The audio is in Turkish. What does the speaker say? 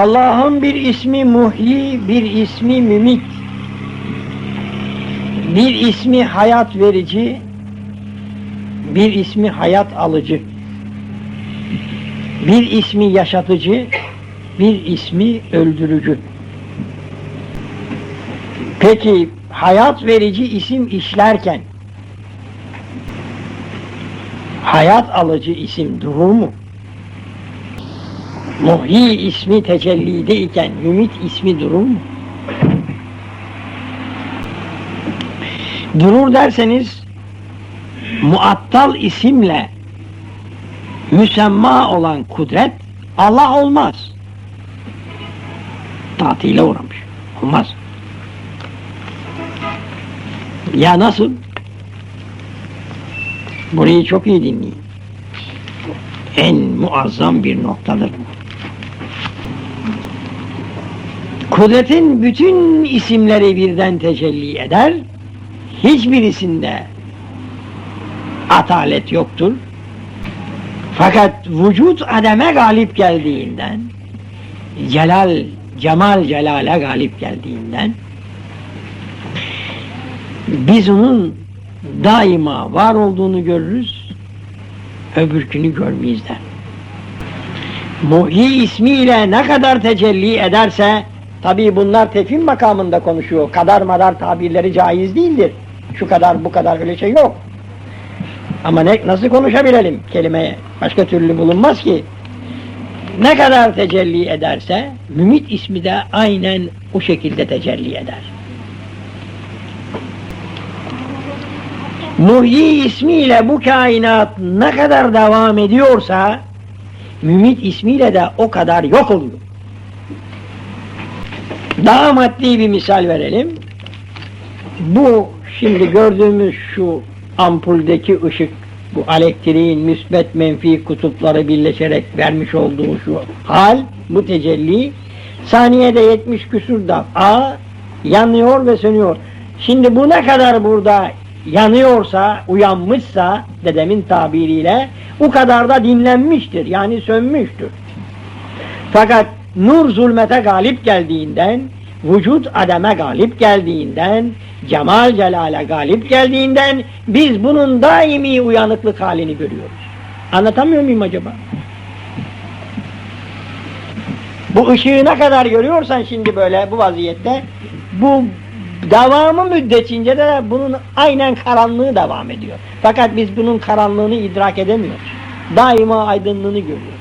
Allah'ın bir ismi muhyi, bir ismi mümit. Bir ismi hayat verici, bir ismi hayat alıcı. Bir ismi yaşatıcı, bir ismi öldürücü. Peki hayat verici isim işlerken hayat alıcı isim durur mu? Muhyi ismi tecellide iken Mümit ismi durur mu? Durur derseniz muattal isimle müsemma olan kudret Allah olmaz. Tatile uğramış. Olmaz. Ya nasıl? Burayı çok iyi dinleyin. En muazzam bir noktadır bu. Kudretin bütün isimleri birden tecelli eder. Hiçbirisinde atalet yoktur. Fakat vücut ademe galip geldiğinden, celal, cemal celale galip geldiğinden, biz onun daima var olduğunu görürüz, öbürkünü görmeyiz der. Muhyi ismiyle ne kadar tecelli ederse, tabi bunlar tefhim makamında konuşuyor, kadar madar tabirleri caiz değildir. Şu kadar bu kadar öyle şey yok. Ama ne, nasıl konuşabilelim kelimeye? Başka türlü bulunmaz ki. Ne kadar tecelli ederse, Mümit ismi de aynen o şekilde tecelli eder. Muhyi ismiyle bu kainat ne kadar devam ediyorsa, Mümit ismiyle de o kadar yok oluyor. Daha maddi bir misal verelim. Bu şimdi gördüğümüz şu ampuldeki ışık, bu elektriğin müsbet menfi kutupları birleşerek vermiş olduğu şu hal, bu tecelli, saniyede 70 küsur da A yanıyor ve sönüyor. Şimdi bu ne kadar burada yanıyorsa, uyanmışsa dedemin tabiriyle o kadar da dinlenmiştir. Yani sönmüştür. Fakat nur zulmete galip geldiğinden, vücut ademe galip geldiğinden, cemal celale galip geldiğinden biz bunun daimi uyanıklık halini görüyoruz. Anlatamıyor muyum acaba? Bu ışığı ne kadar görüyorsan şimdi böyle bu vaziyette bu devamı müddetince de bunun aynen karanlığı devam ediyor. Fakat biz bunun karanlığını idrak edemiyoruz. Daima aydınlığını görüyoruz.